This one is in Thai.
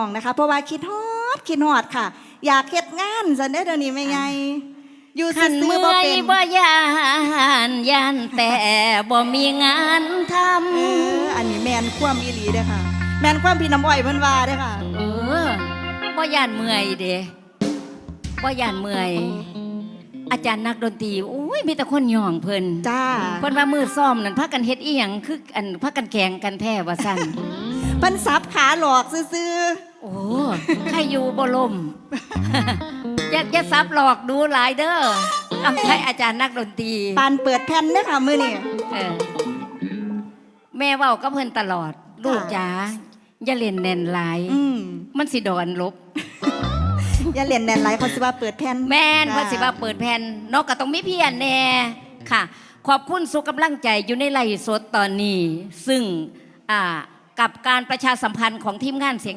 องนะคะ เพราะว่าคิดฮอดคิดฮอดค่ะ อยากเฮ็ดงานสันได้อเดี๋ยวนี้ไม่ไงอยู่ขันซื่เมื่อๆบ่อยเป็นบ่ยานยานแต่บ่มีงานทเอออันนี้แมนความอีหลีเด้อค่ะ แมนความพี่น้ำอ้อยเพิ่นว่าเด้อค่ะำเออบ่ยานเมื่อยเด้บ่ยานเมื่อย อาจารย์นักดนตรีโอ้ยมีแต่คนย่องเพิ่นจ้าเพิ่นว่ามือซ่อมนั่นพากันเฮ็ดอีหยังคืออันพากันแข่งกันแท้ว่าซั่นเพิ่นสับขาหลอกซื่อ โอ้ใครอยู่บ่ลมอย่าอย่าซับหลอกดูหลายเด้ออำใช้อาจารย์นักดนตรีๆปานเปิดแผ่นเด้อค่ะมื้อนี้เออแม่เว้ากับเพิ่นตลอด ลูกจ๋าอย่าเล่นแน่นหลาย อืมมันสิดอนลบ อย่าเล่นแน่นหลายเขาสิว่าเปิดแผ่นแม่นจ้ว่าสิว่าเปิดแผ่นนกก็ต้องมีเพียนแน่ค่ะ ขอบคุณสุขกำลังใจอยู่ในไลฟ์สดตอนนี้ ซึ่งอ่ากับการประชาสัมพันธ์ของทีมงานเสียง